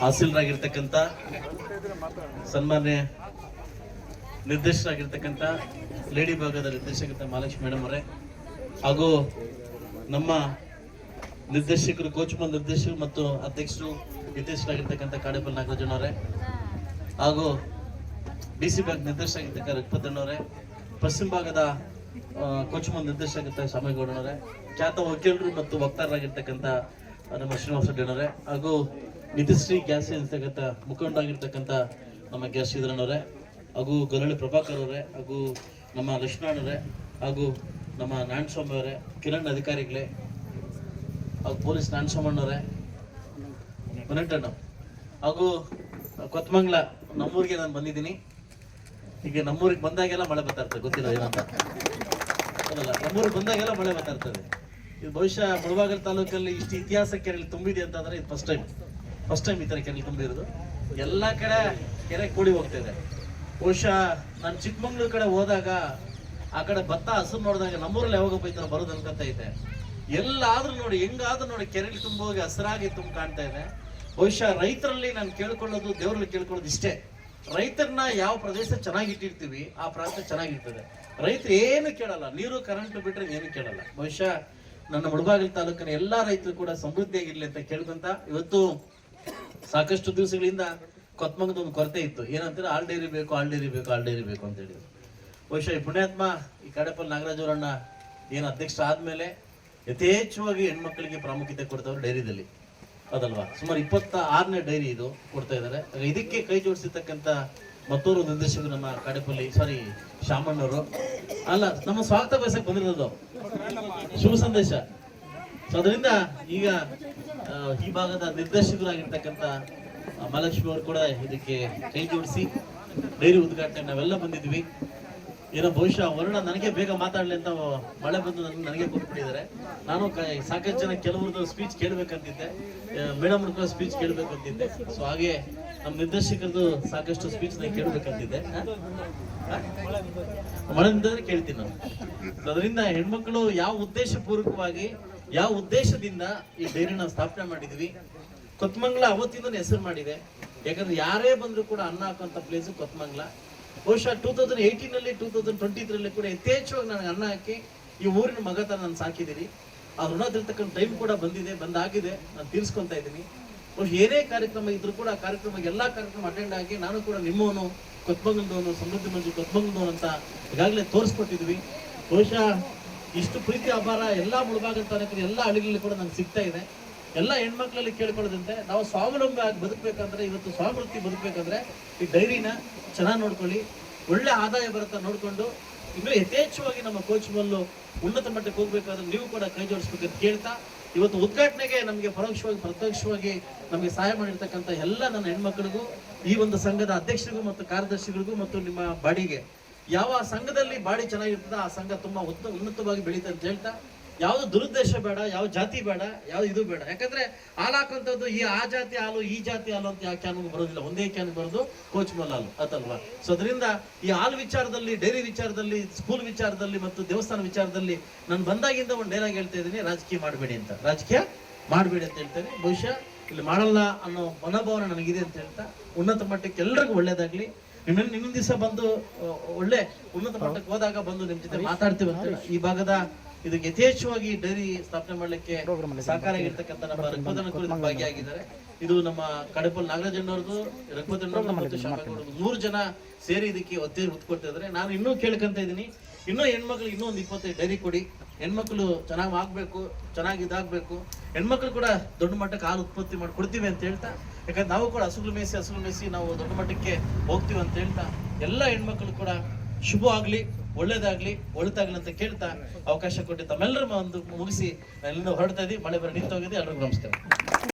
ಹಾಸಿಲ್ರಾಗಿರ್ತಕ್ಕಂಥ ಸನ್ಮಾನ್ಯ ನಿರ್ದೇಶಕರಾಗಿರ್ತಕ್ಕಂಥ ಲೇಡಿ ಭಾಗದ ನಿರ್ದೇಶಕ ಮಹಾಲಕ್ಷ್ಮಿ ಮೇಡಮ್ ಅವರೇ, ಹಾಗೂ ನಮ್ಮ ನಿರ್ದೇಶಕರು, ಕೋಚ್ಮನ್ ನಿರ್ದೇಶಕರು ಮತ್ತು ಅಧ್ಯಕ್ಷರು ನಿರ್ದೇಶಕರಾಗಿರ್ತಕ್ಕಂಥ ಕಾಡೇಪಲ್ ನಾಗರಾಜನವರೇ ಹಾಗೂ ಡಿ ಸಿ ಬ್ಯಾಂಕ್ ನಿರ್ದೇಶಕರಾಗಿರ್ತಕ್ಕ ರಘುಪತಣ್ಣವರೇ ಪಶ್ಚಿಮ ಭಾಗದ ಕೋಚ್ ಕೋಚ್ಮನ್ ನಿರ್ದೇಶಕರಾಗಿರ್ತ ಶಾಮೇಗೌಡನವರೇ ಖ್ಯಾತ ವಕೀಲರು ಮತ್ತು ವಕ್ತಾರರಾಗಿರ್ತಕ್ಕಂಥ ನಮ್ಮ ಶ್ರೀನಿವಾಸ ರೆಡ್ಡಿನವರೇ ಹಾಗೂ ನಿತಿಶ್ರೀ ಗ್ಯಾಸ್ ಇರ್ತಕ್ಕಂಥ ಮುಖಂಡರಾಗಿರ್ತಕ್ಕಂಥ ನಮ್ಮ ಗ್ಯಾಸ್ ಶ್ರೀಧರನವರೇ ಹಾಗೂ ಗೊರಳಿ ಪ್ರಭಾಕರ್ ಅವರೇ, ಹಾಗೂ ನಮ್ಮ ಲಕ್ಷ್ಮಣರೇ ಹಾಗೂ ನಮ್ಮ ನಾರಾಯಣಸ್ವಾಮಿ ಅವರೇ, ಕಿರಣ್ ಅಧಿಕಾರಿಗಳೇ, ಹಾಗೂ ಪೊಲೀಸ್ ನಾರಾಯಣಸ್ವಾಮಣ್ಣವರೇ ಪುನಟ್ಟಣ್ಣ ಹಾಗೂ ಕೊತ್ಮಂಗ್ಲ ನಮ್ಮೂರಿಗೆ ನಾನು ಬಂದಿದ್ದೀನಿ. ಈಗ ನಮ್ಮೂರಿಗೆ ಬಂದಾಗೆಲ್ಲ ಮಳೆ ಬರ್ತಾ ಇರ್ತದೆ, ಗೊತ್ತಿಲ್ಲ ಏನಂತ. ನಮ್ಮೂರಿಗೆ ಬಂದಾಗೆಲ್ಲ ಮಳೆ ಬರ್ತಾ ಇರ್ತದೆ. ಇದು ಬಹುಶಃ ಮುಳಬಾಗಲ್ ತಾಲೂಕಲ್ಲಿ ಇಷ್ಟು ಇತಿಹಾಸ ಕೇರಳ ತುಂಬಿದೆ ಅಂತಂದ್ರೆ ಇದು ಫಸ್ಟ್ ಟೈಮ್ ಫಸ್ಟ್ ಟೈಮ್ ಈ ಥರ ಕೆರೆ ತುಂಬಿರೋದು ಎಲ್ಲ ಕಡೆ ಕೆರೆ ಕೂಡಿ ಹೋಗ್ತಿದೆ ಬಹುಶಃ ನಾನು ಚಿಕ್ಕಮಂಗ್ಳೂರು ಕಡೆ ಹೋದಾಗ ಆ ಕಡೆ ಭತ್ತ ಹಸು ನೋಡಿದಾಗ ನಮ್ಮೂರಲ್ಲಿ ಯಾವಾಗ ಈ ಥರ ಬರೋದು ಅನ್ಕೊಂತ ಐತೆ ಎಲ್ಲಾದ್ರೂ ನೋಡಿ, ಹೆಂಗಾದ್ರೂ ನೋಡಿ ಕೆರೆಲಿ ತುಂಬ ಹೋಗಿ ಹಸಿರಾಗಿ ತುಂಬ ಕಾಣ್ತಾ ಇದೆ. ಬಹುಶಃ ರೈತರಲ್ಲಿ ನಾನು ಕೇಳ್ಕೊಳ್ಳೋದು, ದೇವರಲ್ಲಿ ಕೇಳ್ಕೊಳ್ಳೋದು ಇಷ್ಟೇ. ರೈತರನ್ನ ಯಾವ ಪ್ರದೇಶ ಚೆನ್ನಾಗಿಟ್ಟಿರ್ತೀವಿ, ಆ ಪ್ರಾಂತ ಚೆನ್ನಾಗಿರ್ತದೆ. ರೈತರು ಏನು ಕೇಳಲ್ಲ. ನೀರು ಕರೆಂಟ್ ಬಿಟ್ಟರೆ ಏನು ಕೇಳಲ್ಲ. ಬಹುಶಃ ನನ್ನ ಮುಳಬಾಗಿಲು ತಾಲೂಕಿನ ಎಲ್ಲ ರೈತರು ಕೂಡ ಸಮೃದ್ಧಿಯಾಗಿರ್ಲಿ ಅಂತ ಕೇಳ್ಕೊಂತ ಇವತ್ತು ಸಾಕಷ್ಟು ದಿವಸಗಳಿಂದ ಕೊತ್ಮಂಗದ ಒಂದು ಕೊರತೆ ಇತ್ತು. ಏನಂತಾರೆ ಆಲ್ ಡೈರಿ ಬೇಕು ಆಲ್ ಡೈರಿ ಬೇಕು ಆಲ್ ಡೈರಿ ಬೇಕು ಅಂತ ಹೇಳಿದ್ರು. ಬಹುಶಃ ಈ ಪುಣ್ಯಾತ್ಮ, ಈ ಕಡೆಪಲ್ ನಾಗರಾಜ್ ಅವರಣ್ಣ ಏನು ಅಧ್ಯಕ್ಷ ಆದಮೇಲೆ ಯಥೇಚ್ಛವಾಗಿ ಹೆಣ್ಮಕ್ಳಿಗೆ ಪ್ರಾಮುಖ್ಯತೆ ಕೊಡ್ತವ್ರು ಡೈರಿದಲ್ಲಿ. ಅದಲ್ವಾ? ಸುಮಾರು ಇಪ್ಪತ್ತ ಆರನೇ ಡೈರಿ ಇದು ಕೊಡ್ತಾ ಇದ್ದಾರೆ. ಇದಕ್ಕೆ ಕೈ ಜೋಡಿಸಿರ್ತಕ್ಕಂಥ ಮತ್ತೂರು ನಿರ್ದೇಶಕರು ನಮ್ಮ ಕಡೆಪಲ್ಲಿ ಸಾರಿ ಶಾಮಣ್ಣವರು. ಅಲ್ಲ, ನಮ್ಮ ಸ್ವಾಗತ ಬಯಸಕ್ಕೆ ಬಂದಿರೋದು ಶುಭ ಸಂದೇಶ. ಅದರಿಂದ ಈಗ ಈ ಭಾಗದ ನಿರ್ದೇಶಕರಾಗಿರ್ತಕ್ಕಂಥ ಮಹಾಲಕ್ಷ್ಮಿ ಅವರು ಕೂಡ ಇದಕ್ಕೆ ಕೈ ಜೋಡಿಸಿ ಡೈರಿ ಉದ್ಘಾಟನೆ ನಾವೆಲ್ಲ ಬಂದಿದ್ವಿ. ಏನೋ ಬಹುಶಃ ವರುಣ ನನಗೆ ಬೇಗ ಮಾತಾಡಲಿ ಅಂತ ಮಳೆ ಬಂದು ನನಗೆ ನನಗೆ ಕೊಟ್ಬಿಟ್ಟಿದ್ದಾರೆ ನಾನು ಸಾಕಷ್ಟು ಜನ ಕೆಲವ್ರದ್ದು ಸ್ಪೀಚ್ ಕೇಳಬೇಕಂತಿದ್ದೆ. ಮೇಡಮ್ ಕೂಡ ಸ್ಪೀಚ್ ಕೇಳಬೇಕಂತಿದ್ದೆ. ಸೊ ಹಾಗೆ ನಮ್ಮ ನಿರ್ದೇಶಕರದು ಸಾಕಷ್ಟು ಸ್ಪೀಚ್ ನಾನು ಕೇಳಬೇಕಂತಿದ್ದೆ. ಮಳೆ? ಕೇಳ್ತೀನಿ ನಾನು. ಅದರಿಂದ ಹೆಣ್ಮಕ್ಳು ಯಾವ ಉದ್ದೇಶ ಪೂರ್ವಕವಾಗಿ ಯಾವ ಉದ್ದೇಶದಿಂದ ಈ ಡೈರಿನ ಸ್ಥಾಪನೆ ಮಾಡಿದ್ವಿ? ಕೊತ್ಮಂಗ್ಲ ಅವತ್ತಿಂದ ಹೆಸರು ಮಾಡಿದೆ. ಯಾಕಂದ್ರೆ ಯಾರೇ ಬಂದ್ರು ಕೂಡ ಅನ್ನ ಹಾಕುವಂತ ಪ್ಲೇಸ್ ಕೊತ್ಮಂಗ್ಲ. ಬಹುಶಃ ಟೂ ತೌಸಂಡ್ ಏಯ್ಟೀನ್ ಅಲ್ಲಿ ಟೂ ತೌಸಂಡ್ ಟ್ವೆಂಟಿ ತ್ರೀ ಕೂಡ ಯಥೇಚ್ಛವಾಗಿ ನನಗೆ ಅನ್ನ ಹಾಕಿ ಈ ಊರಿನ ಮಗ ನಾನು ಸಾಕಿದ್ದೀನಿ. ಆ ಋಣ ತಿರ್ತಕ್ಕಂಥ ಟೈಮ್ ಕೂಡ ಬಂದಿದೆ, ಬಂದಾಗಿದೆ. ನಾನು ತೀರ್ಸ್ಕೊಂತ ಇದ್ದೀನಿ. ಏನೇ ಕಾರ್ಯಕ್ರಮ ಇದ್ರೂ ಕೂಡ ಆ ಕಾರ್ಯಕ್ರಮ ಎಲ್ಲಾ ಕಾರ್ಯಕ್ರಮ ಅಟೆಂಡ್ ಆಗಿ ನಾನು ಕೂಡ ನಿಮ್ಮವನು, ಕೊತ್ಮಂಗಲ್ದವನು, ಸಮೃದ್ಧಿ ಮಂಜು ಕೊತ್ಮಂಗಲ್ದವನು ಅಂತ ಈಗಾಗಲೇ ತೋರಿಸ್ಕೊಟ್ಟಿದ್ವಿ. ಬಹುಶಃ ಇಷ್ಟು ಪ್ರೀತಿ ಅಭಾರ ಎಲ್ಲ ಮುಳುಬಾಗಲ್ ತಾಲೂಕಿನ ಎಲ್ಲಾ ಹಳ್ಳಿಗಳಲ್ಲಿ ಕೂಡ ನಂಗೆ ಸಿಗ್ತಾ ಇದೆ. ಎಲ್ಲ ಹೆಣ್ಮಕ್ಳಲ್ಲಿ ಕೇಳ್ಕೊಳ್ಳೋದಂತೆ, ನಾವು ಸ್ವಾವಲಂಬಿ ಆಗಿ ಬದುಕಬೇಕಂದ್ರೆ, ಇವತ್ತು ಸ್ವಾವೃತ್ತಿ ಬದುಕಬೇಕಂದ್ರೆ ಈ ಡೈರಿನ ಚೆನ್ನಾಗಿ ನೋಡ್ಕೊಳ್ಳಿ. ಒಳ್ಳೆ ಆದಾಯ ಬರುತ್ತೆ ನೋಡಿಕೊಂಡು. ಇನ್ನೂ ಯಥೇಚ್ಛವಾಗಿ ನಮ್ಮ ಕೋಚ್ ಮಲ್ಲು ಉನ್ನತ ಮಟ್ಟಕ್ಕೆ ಹೋಗ್ಬೇಕಾದ್ರೆ ನೀವು ಕೂಡ ಕೈ ಜೋಡಿಸ್ಬೇಕಂತ ಕೇಳ್ತಾ, ಇವತ್ತು ಉದ್ಘಾಟನೆಗೆ ನಮಗೆ ಪರೋಕ್ಷವಾಗಿ, ಪ್ರತ್ಯಕ್ಷವಾಗಿ ನಮಗೆ ಸಹಾಯ ಮಾಡಿರ್ತಕ್ಕಂಥ ಎಲ್ಲ ನನ್ನ ಹೆಣ್ಮಕ್ಳಿಗೂ, ಈ ಒಂದು ಸಂಘದ ಅಧ್ಯಕ್ಷರಿಗೂ ಮತ್ತು ಕಾರ್ಯದರ್ಶಿಗಳಿಗೂ ಮತ್ತು ನಿಮ್ಮ ಬಾಡಿಗೆ. ಯಾವ ಸಂಘದಲ್ಲಿ ಬಾಡಿ ಚೆನ್ನಾಗಿರ್ತದೆ, ಆ ಸಂಘ ತುಂಬಾ ಉತ್ತ ಉನ್ನತವಾಗಿ ಬೆಳೀತದೆ ಅಂತ ಹೇಳ್ತಾ, ಯಾವ್ದು ದುರುದ್ದೇಶ ಬೇಡ, ಯಾವ ಜಾತಿ ಬೇಡ ಯಾವ ಇದು ಬೇಡ. ಯಾಕಂದ್ರೆ ಹಾಲು ಹಾಕುವಂಥದ್ದು ಈ ಆ ಜಾತಿ ಹಾಲು, ಈ ಜಾತಿ ಹಾಲು ಅಂತ ಯಾವ ಕ್ಯಾನ್ಗೂ ಬರೋದಿಲ್ಲ. ಒಂದೇ ಕ್ಯಾನ್ ಬರೋದು ಕೋಚ್ ಹಾಲು ಅದಲ್ವಾ ಸೊ ಅದರಿಂದ ಈ ಹಾಲು ವಿಚಾರದಲ್ಲಿ, ಡೈರಿ ವಿಚಾರದಲ್ಲಿ ಸ್ಕೂಲ್ ವಿಚಾರದಲ್ಲಿ ಮತ್ತು ದೇವಸ್ಥಾನ ವಿಚಾರದಲ್ಲಿ ನಾನು ಬಂದಾಗಿಂದ ಒಂದು ಡೈಲಾಗ್ ಹೇಳ್ತಾ ಇದ್ದೀನಿ. ರಾಜಕೀಯ ಮಾಡಬೇಡಿ ಅಂತ. ರಾಜಕೀಯ ಮಾಡಬೇಡಿ ಅಂತ ಹೇಳ್ತೇನೆ ಬಹುಶಃ ಇಲ್ಲಿ ಮಾಡಲ್ಲ ಅನ್ನೋ ಮನೋಭಾವನೆ ನನಗಿದೆ ಅಂತ ಹೇಳ್ತಾ, ಉನ್ನತ ಮಟ್ಟಕ್ಕೆ ಎಲ್ರಿಗೂ ಒಳ್ಳೇದಾಗ್ಲಿ. ನಿಮ್ಮ ಇನ್ನೊಂದು ದಿವಸ ಬಂದು ಒಳ್ಳೆ ಉನ್ನತ ಮಟ್ಟಕ್ಕೆ ಹೋದಾಗ ಬಂದು ನಿಮ್ ಜೊತೆ ಮಾತಾಡ್ತೀವಿ ಅಂತ ಈ ಭಾಗದ ಇದು ಯಥೇಚ್ಛವಾಗಿ ಡೈರಿ ಸ್ಥಾಪನೆ ಮಾಡ್ಲಿಕ್ಕೆ ಸಹಕಾರ ಆಗಿರ್ತಕ್ಕಂಥ ನಮ್ಮ ರಘುಪತನ ಕುರಿತು ಭಾಗಿಯಾಗಿದ್ದಾರೆ. ಇದು ನಮ್ಮ ಕಡಪಲ್ ನಾಗರಾಜಣ್ಣವ್ರದ್ದು ರಘುಪತಣ್ಣ ಮತ್ತು ಶಾಮಗೌಡರು ಮೂರು ಜನ ಸೇರಿ ಇದಕ್ಕೆ ಒತ್ತಿ ಇದ್ದಾರೆ ನಾನು ಇನ್ನೂ ಕೇಳ್ಕೊಂತ ಇದ್ದೀನಿ. ಇನ್ನೂ ಹೆಣ್ಮಕ್ಳು ಇನ್ನೂ ಒಂದು ಇಪ್ಪತ್ತೈದು ಡೈರಿ ಕೊಡಿ. ಹೆಣ್ಮಕ್ಳು ಚೆನ್ನಾಗಿ ಆಗಬೇಕು, ಚೆನ್ನಾಗಿ ಇದಾಗಬೇಕು. ಹೆಣ್ಮಕ್ಳು ಕೂಡ ದೊಡ್ಡ ಮಟ್ಟಕ್ಕೆ ಹಾಲು ಉತ್ಪತ್ತಿ ಮಾಡಿ, ಕೊಡ್ತೀವಿ ಅಂತ ಹೇಳ್ತಾ, ಯಾಕಂದ್ರೆ ನಾವು ಕೂಡ ಹಸುಗಳು ಮೇಯಿಸಿ ಹಸುಗಳು ಮೇಯಿಸಿ ನಾವು ದೊಡ್ಡ ಮಟ್ಟಕ್ಕೆ ಹೋಗ್ತೀವಿ ಅಂತ ಹೇಳ್ತಾ, ಎಲ್ಲ ಹೆಣ್ಮಕ್ಳು ಕೂಡ ಶುಭ ಆಗಲಿ, ಒಳ್ಳೇದಾಗ್ಲಿ, ಒಳಿತಾಗ್ಲಿ ಅಂತ ಕೇಳ್ತಾ ಅವಕಾಶ ಕೊಟ್ಟು ತಮ್ಮೆಲ್ಲರ ಒಂದು ಮುಗಿಸಿ ಎಲ್ಲ ಹೊರಡ್ತಾ ಇದ್ದೀವಿ ಮಳೆ ಬರ ನಿಂತೋಗಿದೆ. ಎಲ್ಲರಿಗೂ ನಮಸ್ಕಾರ.